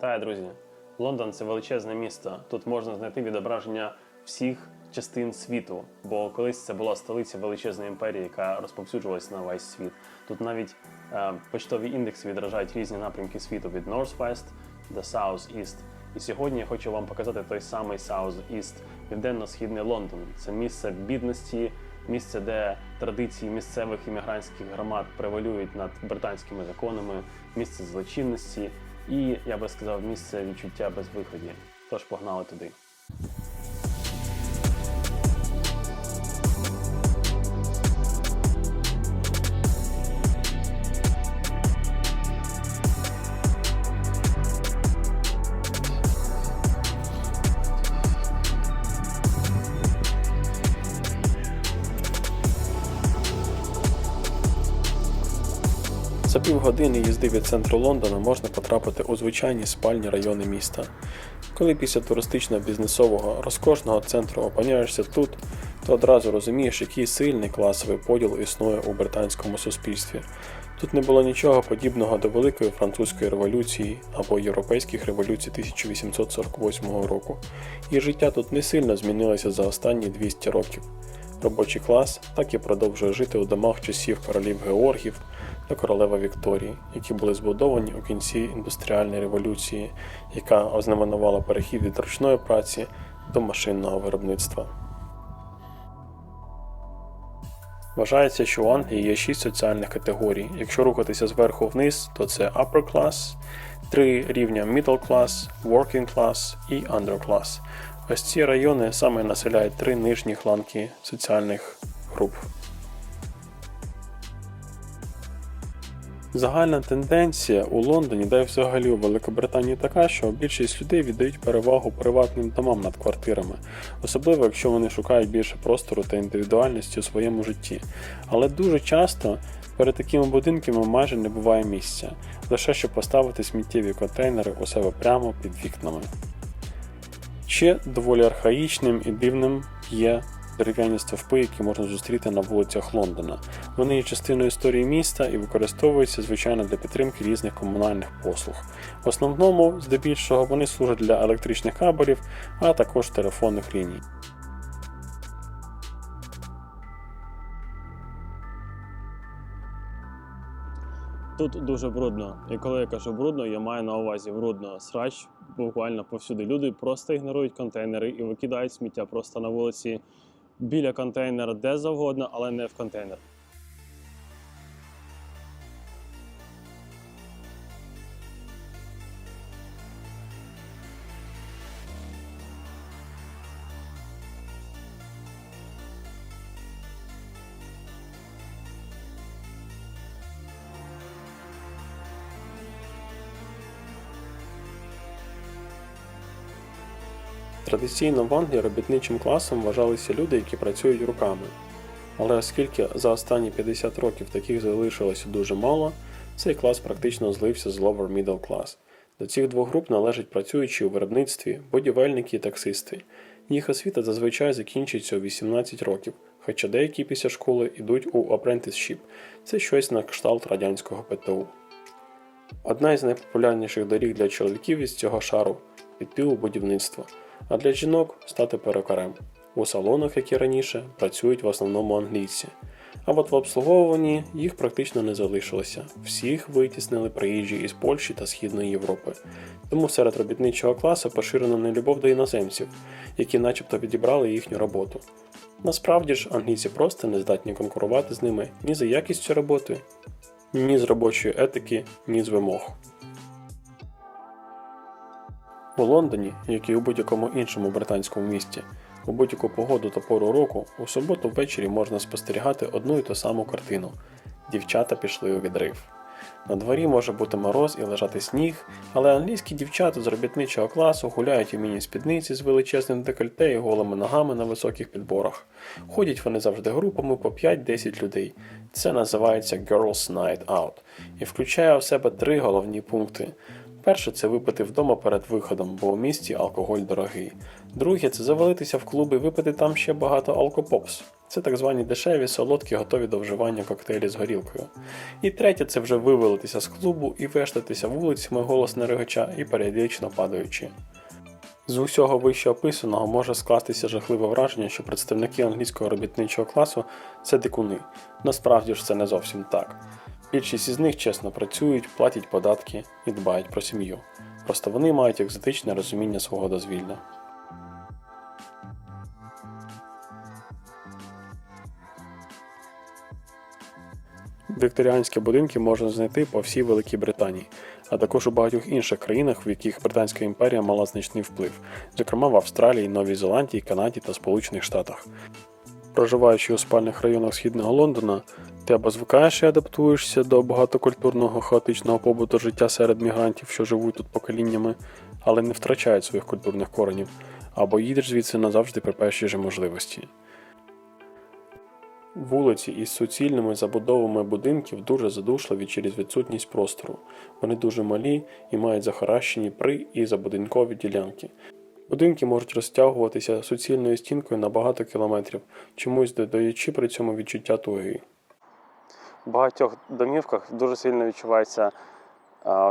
Вітаю, друзі! Лондон це величезне місто. Тут можна знайти відображення всіх частин світу, бо колись це була столиця величезної імперії, яка розповсюджувалась на весь світ. Тут навіть е, почтові індекси відображають різні напрямки світу від North-West до South-East. І сьогодні я хочу вам показати той самий South-East, південно-східний Лондон. Це місце бідності, місце, де традиції місцевих іммігрантських громад превалюють над британськими законами, місце злочинності і, я би сказав, місце відчуття безвиході. Тож погнали туди. Півгодини їзди від центру Лондона можна потрапити у звичайні спальні райони міста. Коли після туристичного бізнесового розкошного центру опиняєшся тут, то одразу розумієш, який сильний класовий поділ існує у британському суспільстві. Тут не було нічого подібного до Великої французької революції або європейських революцій 1848 року, і життя тут не сильно змінилося за останні 200 років. Робочий клас так і продовжує жити у домах часів королів Георгів та королева Вікторії, які були збудовані у кінці індустріальної революції, яка ознаменувала перехід від ручної праці до машинного виробництва. Вважається, що у Англії є шість соціальних категорій. Якщо рухатися зверху вниз, то це upper class, три рівня middle class, working class і under class. Ось ці райони саме населяють три нижні ланки соціальних груп. Загальна тенденція у Лондоні, й взагалі у Великобританії така, що більшість людей віддають перевагу приватним домам над квартирами, особливо якщо вони шукають більше простору та індивідуальності у своєму житті. Але дуже часто перед такими будинками майже не буває місця, лише щоб поставити сміттєві контейнери у себе прямо під вікнами. Ще доволі архаїчним і дивним є дерев'яні стовпи, які можна зустріти на вулицях Лондона. Вони є частиною історії міста і використовуються звичайно для підтримки різних комунальних послуг. В основному, здебільшого, вони служать для електричних кабелів, а також телефонних ліній. Тут дуже брудно. І коли я кажу брудно, я маю на увазі брудно. Срач буквально повсюди. Люди просто ігнорують контейнери і викидають сміття просто на вулиці біля контейнера, де завгодно, але не в контейнер. Традиційно в Англії робітничим класом вважалися люди, які працюють руками. Але оскільки за останні 50 років таких залишилося дуже мало, цей клас практично злився з lower middle class. До цих двох груп належать працюючі у виробництві, будівельники і таксисти. Їх освіта зазвичай закінчується у 18 років, хоча деякі після школи йдуть у apprenticeship – це щось на кшталт радянського ПТУ. Одна із найпопулярніших доріг для чоловіків із цього шару піти у будівництво, а для жінок стати перукарем. У салонах, як і раніше, працюють в основному англійці. А от в обслуговуванні їх практично не залишилося. Всіх витіснили приїжджі із Польщі та Східної Європи. Тому серед робітничого класу поширена нелюбов до іноземців, які начебто відібрали їхню роботу. Насправді ж англійці просто не здатні конкурувати з ними ні за якістю роботи, ні з робочої етики, ні з вимог. У Лондоні, як і у будь-якому іншому британському місті, у будь-яку погоду та пору року у суботу ввечері можна спостерігати одну і ту саму картину. Дівчата пішли у відрив. На дворі може бути мороз і лежати сніг, але англійські дівчата з робітничого класу гуляють у міні-спідниці з величезним декольте і голими ногами на високих підборах. Ходять вони завжди групами по 5-10 людей. Це називається Girls Night Out і включає в себе три головні пункти. Перше це випити вдома перед виходом, бо у місті алкоголь дорогий. Друге це завалитися в клуби і випити там ще багато алкопопс. Це так звані дешеві, солодкі, готові до вживання коктейлі з горілкою. І третє це вже вивалитися з клубу і вештатися вулицями голосно регоча і періодично падаючи. З усього вище описаного може скластися жахливе враження, що представники англійського робітничого класу це дикуни. Насправді ж це не зовсім так. Більшість із них чесно працюють, платять податки і дбають про сім'ю. Просто вони мають екзотичне розуміння свого дозвілля. Вікторіанські будинки можна знайти по всій Великій Британії, а також у багатьох інших країнах, в яких Британська імперія мала значний вплив, зокрема в Австралії, Новій Зеландії, Канаді та Сполучених Штатах. Проживаючи у спальних районах східного Лондона, ти або звикаєш і адаптуєшся до багатокультурного хаотичного побуту життя серед мігрантів, що живуть тут поколіннями, але не втрачають своїх культурних коренів, або їдеш звідси назавжди при першій же можливості. Вулиці із суцільними забудовами будинків дуже задушливі через відсутність простору. Вони дуже малі і мають захаращені при і забудинкові ділянки. Будинки можуть розтягуватися суцільною стінкою на багато кілометрів, чомусь додаючи при цьому відчуття туги. В багатьох домівках дуже сильно відчувається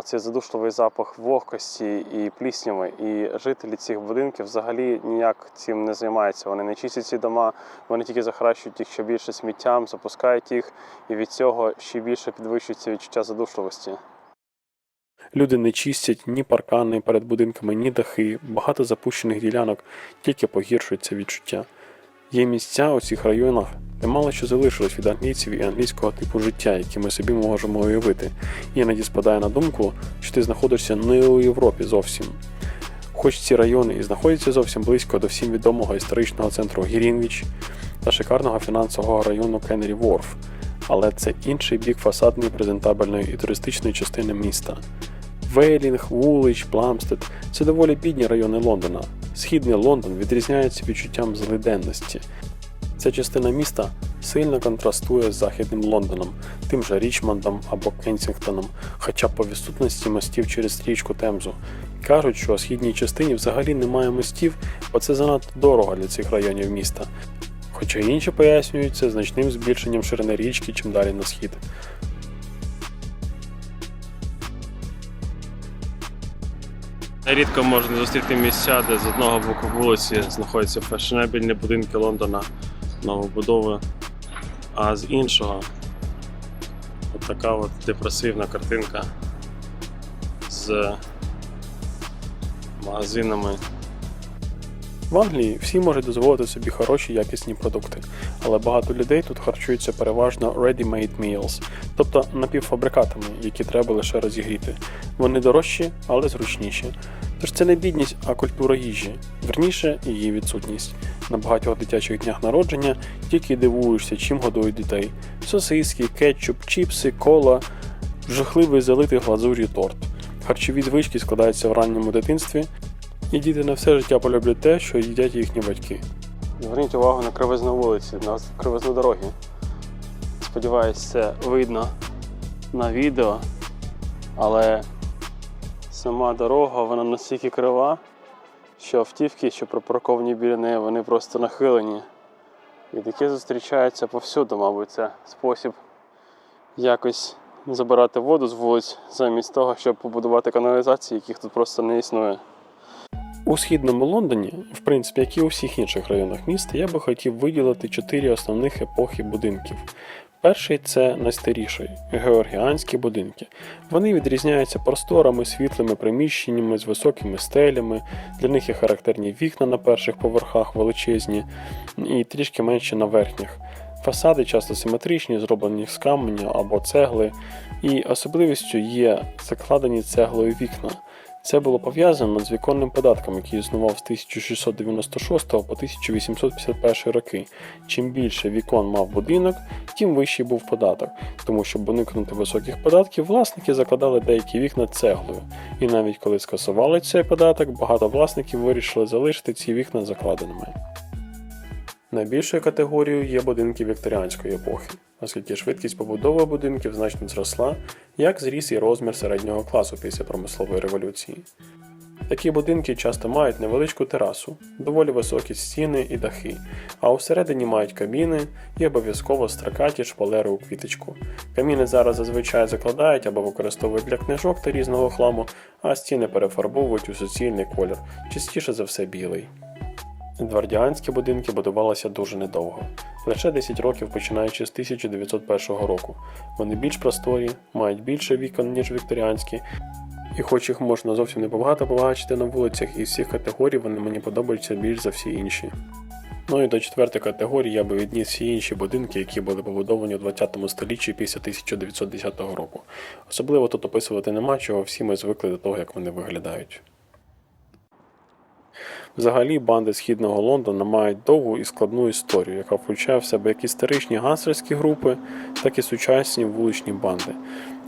цей задушливий запах вогкості і плісняви. І жителі цих будинків взагалі ніяк цим не займаються. Вони не чистять ці дома, вони тільки захаращують їх ще більше сміттям, запускають їх, і від цього ще більше підвищується відчуття задушливості. Люди не чистять ні паркани перед будинками, ні дахи, багато запущених ділянок, тільки погіршується відчуття. Є місця у цих районах, де мало що залишилось від англійців і англійського типу життя, які ми собі можемо уявити. І іноді спадає на думку, що ти знаходишся не у Європі зовсім. Хоч ці райони і знаходяться зовсім близько до всім відомого історичного центру Гірінвіч та шикарного фінансового району Кеннері Ворф, але це інший бік фасадної, презентабельної і туристичної частини міста. Вейлінг, Вулич, Пламстед це доволі бідні райони Лондона. Східний Лондон відрізняється відчуттям злиденності. Ця частина міста сильно контрастує з західним Лондоном, тим же Річмондом або Кенсінгтоном, хоча по відсутності мостів через річку Темзу. Кажуть, що у східній частині взагалі немає мостів, бо це занадто дорого для цих районів міста. Хоча інші пояснюють це значним збільшенням ширини річки чим далі на схід. Рідко можна зустріти місця, де з одного боку вулиці знаходяться фешенебельні будинки Лондона новобудови, а з іншого от така от депресивна картинка з магазинами. В Англії всі можуть дозволити собі хороші якісні продукти, але багато людей тут харчуються переважно ready-made meals, тобто напівфабрикатами, які треба лише розігріти. Вони дорожчі, але зручніші. Тож це не бідність, а культура їжі, верніше її відсутність. На багатьох дитячих днях народження тільки дивуєшся, чим годують дітей: сосиски, кетчуп, чіпси, кола, жахливий залитий глазур'ю торт. Харчові звички складаються в ранньому дитинстві, і діти на все життя полюблять те, що їдять їхні батьки. Зверніть увагу на кривизну вулиці, на кривизну дороги. Сподіваюсь, це видно на відео, але сама дорога вона настільки крива, що автівки, що припарковані біля неї, вони просто нахилені. І таке зустрічається повсюду, мабуть, це спосіб якось забирати воду з вулиць замість того, щоб побудувати каналізації, яких тут просто не існує. У східному Лондоні, в принципі, як і у всіх інших районах міста, я би хотів виділити чотири основних епохи будинків. Перший це найстаріший георгіанські будинки. Вони відрізняються просторами, світлими приміщеннями з високими стелями. Для них є характерні вікна на перших поверхах величезні і трішки менші на верхніх. Фасади часто симетричні, зроблені з каменю або цегли, і особливістю є закладені цеглою вікна. Це було пов'язано з віконним податком, який існував з 1696 по 1851 роки. Чим більше вікон мав будинок, тим вищий був податок, тому щоб уникнути високих податків, власники закладали деякі вікна цеглою. І навіть коли скасували цей податок, багато власників вирішили залишити ці вікна закладеними. Найбільшою категорією є будинки вікторіанської епохи, оскільки швидкість побудови будинків значно зросла, як зріс і розмір середнього класу після промислової революції. Такі будинки часто мають невеличку терасу, доволі високі стіни і дахи, а усередині мають кабіни і обов'язково строкаті шпалери у квіточку. Каміни зараз зазвичай закладають або використовують для книжок та різного хламу, а стіни перефарбовують у суцільний колір, частіше за все білий. Едвардіанські будинки будувалися дуже недовго, лише 10 років починаючи з 1901 року. Вони більш просторі, мають більше вікон, ніж вікторіанські, і хоч їх можна зовсім небагато побачити на вулицях, із всіх категорій вони мені подобаються більш за всі інші. Ну і до четвертої категорії я би відніс всі інші будинки, які були побудовані у 20 столітті після 1910 року. Особливо тут описувати нема чого, всі ми звикли до того, як вони виглядають. Взагалі, банди східного Лондона мають довгу і складну історію, яка включає в себе як історичні ганстерські групи, так і сучасні вуличні банди.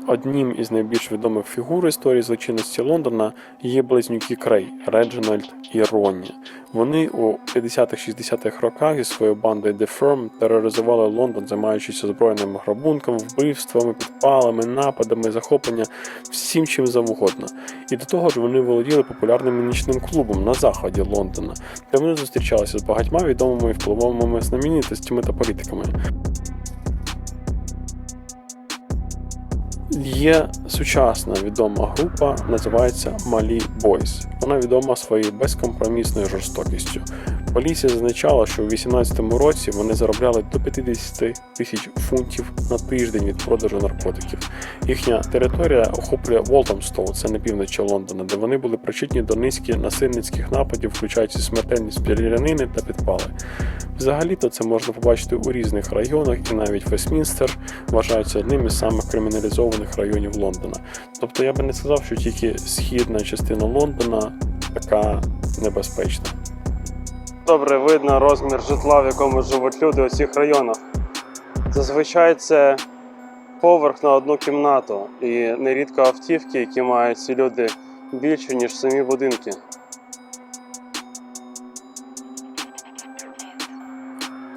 Однім із найбільш відомих фігур історії злочинності Лондона є близнюки Крей, Реджинальд і Ронні. Вони у 50-60-х роках зі своєю бандою The Firm тероризували Лондон, займаючись озброєним грабунком, вбивствами, підпалами, нападами, захоплення всім чим завгодно. І до того ж вони володіли популярним нічним клубом на заході Лондона, де вони зустрічалися з багатьма відомими впливовими знаменитостями та політиками. Є сучасна відома група, називається Малі Бойс. Вона відома своєю безкомпромісною жорстокістю. Поліція зазначала, що у 2018 році вони заробляли до 50 тисяч фунтів на тиждень від продажу наркотиків. Їхня територія охоплює Волтhamстоу, це на півночі Лондона, де вони були причетні до низки насильницьких нападів, включаючи смертельні спірянини та підпали. Взагалі-то це можна побачити у різних районах, і навіть Вестмінстер вважається одним із самих криміналізованих районів Лондона. Тобто я би не сказав, що тільки східна частина Лондона така небезпечна. Добре видно розмір житла, в якому живуть люди у цих районах. Зазвичай це поверх на одну кімнату, і нерідко автівки, які мають ці люди більше, ніж самі будинки.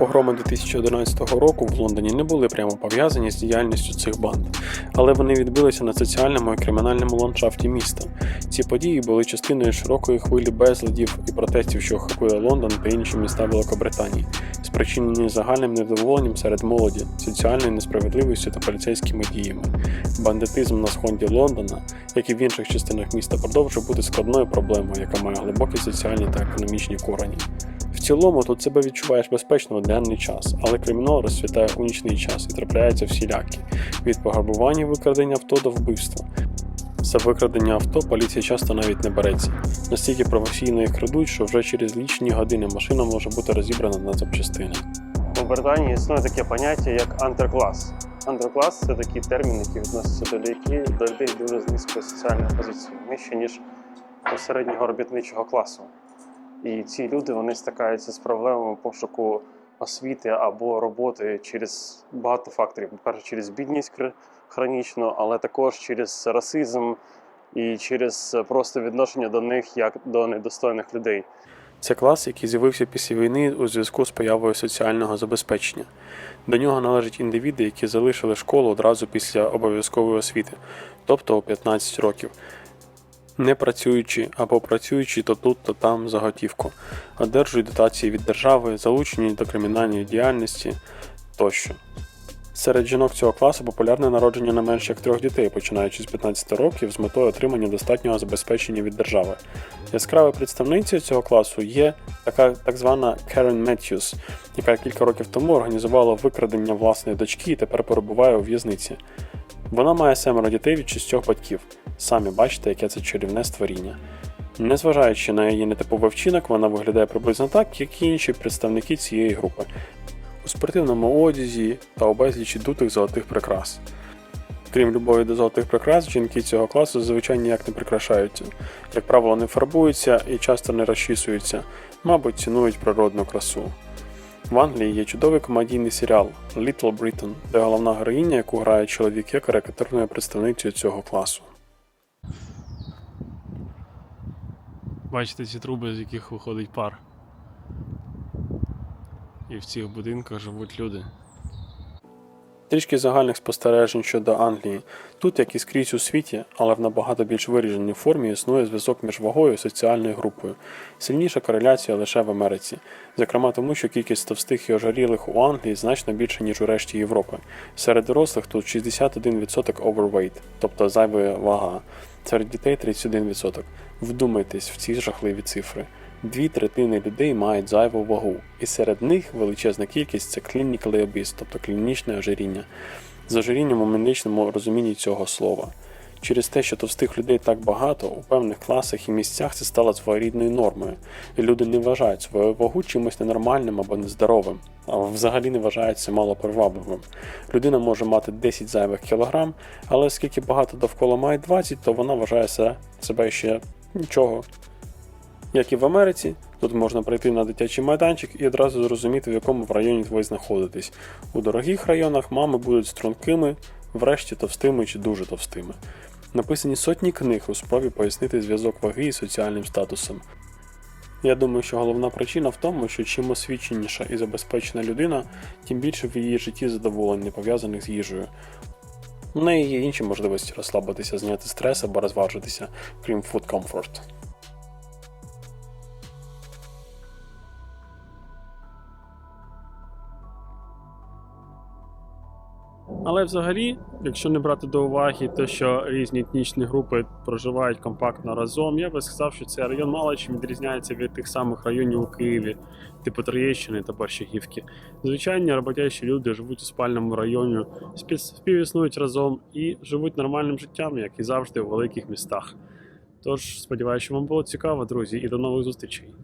Погроми 2011 року в Лондоні не були прямо пов'язані з діяльністю цих банд, але вони відбилися на соціальному і кримінальному ландшафті міста. Ці події були частиною широкої хвилі безладів і протестів, що охопили Лондон та інші міста Великобританії, спричинені загальним невдоволенням серед молоді, соціальною несправедливістю та поліцейськими діями. Бандитизм на сході Лондона, як і в інших частинах міста, продовжує бути складною проблемою, яка має глибокі соціальні та економічні корені. Цілому тут себе відчуваєш безпечно в денний час, але кримінал розцвітає у нічний час і трапляється всілякі від пограбування викрадення авто до вбивства. За викрадення авто поліція часто навіть не береться. Настільки професійно їх крадуть, що вже через лічені години машина може бути розібрана на запчастини. У Британії існує таке поняття як антиклас. Антиклас це такий термін, який відноситься до людей, до людей дуже з низькою соціальною позицією, нижче ніж у середнього робітничого класу. І ці люди вони стикаються з проблемами пошуку освіти або роботи через багато факторів. По-перше, через бідність хронічну, але також через расизм і через просто відношення до них як до недостойних людей. Це клас, який з'явився після війни у зв'язку з появою соціального забезпечення. До нього належать індивіди, які залишили школу одразу після обов'язкової освіти, тобто у 15 років. Не працюючи або працюючи то тут, то там за готівку, одержують дотації від держави, залучені до кримінальної діяльності тощо. Серед жінок цього класу популярне народження не менше як трьох дітей, починаючи з 15 років, з метою отримання достатнього забезпечення від держави. Яскравою представницею цього класу є така так звана Керен Меттьюс, яка кілька років тому організувала викрадення власної дочки і тепер перебуває у в'язниці. Вона має семеро дітей від шістьох батьків. Самі бачите, яке це чарівне створіння. Незважаючи на її нетиповий вчинок, вона виглядає приблизно так, як і інші представники цієї групи. У спортивному одязі та у безлічі дутих золотих прикрас. Крім любові до золотих прикрас, жінки цього класу зазвичай ніяк не прикрашаються. Як правило, не фарбуються і часто не розчісуються, мабуть, цінують природну красу. В Англії є чудовий комедійний серіал Little Britain, де головна героїня, яку грає чоловік, є карикатурною представницею цього класу. Бачите ці труби, з яких виходить пар. І в цих будинках живуть люди. Трішки загальних спостережень щодо Англії. Тут, як і скрізь у світі, але в набагато більш вираженій формі існує зв'язок між вагою і соціальною групою. Сильніша кореляція лише в Америці, зокрема тому, що кількість товстих і ожирілих у Англії значно більша, ніж у решті Європи. Серед дорослих тут 61% overweight, тобто зайва вага. Серед дітей 31%. Вдумайтесь в ці жахливі цифри. Дві третини людей мають зайву вагу, і серед них величезна кількість це clinically obese, тобто клінічне ожиріння. З ожирінням у медичному розумінні цього слова. Через те, що товстих людей так багато, у певних класах і місцях це стало своєрідною нормою, і люди не вважають свою вагу чимось ненормальним або нездоровим, а взагалі не вважають це малопривабливим. Людина може мати 10 зайвих кілограм, але оскільки багато довкола має 20, то вона вважає себе ще нічого. Як і в Америці, тут можна прийти на дитячий майданчик і одразу зрозуміти, в якому в районі ви знаходитесь. У дорогих районах мами будуть стрункими, врешті товстими чи дуже товстими. Написані сотні книг у спробі пояснити зв'язок ваги із соціальним статусом. Я думаю, що головна причина в тому, що чим освіченіша і забезпечена людина, тим більше в її житті задоволень, не пов'язаних з їжею. У неї є інші можливості розслабитися, зняти стрес або розважитися, крім food comfort. Але взагалі, якщо не брати до уваги те, що різні етнічні групи проживають компактно разом, я би сказав, що цей район мало чим відрізняється від тих самих районів у Києві, типу Троєщини та Борщагівки. Звичайні роботящі люди живуть у спальному районі, спів- співіснують разом і живуть нормальним життям, як і завжди у великих містах. Тож сподіваюся, що вам було цікаво, друзі, і до нових зустрічей.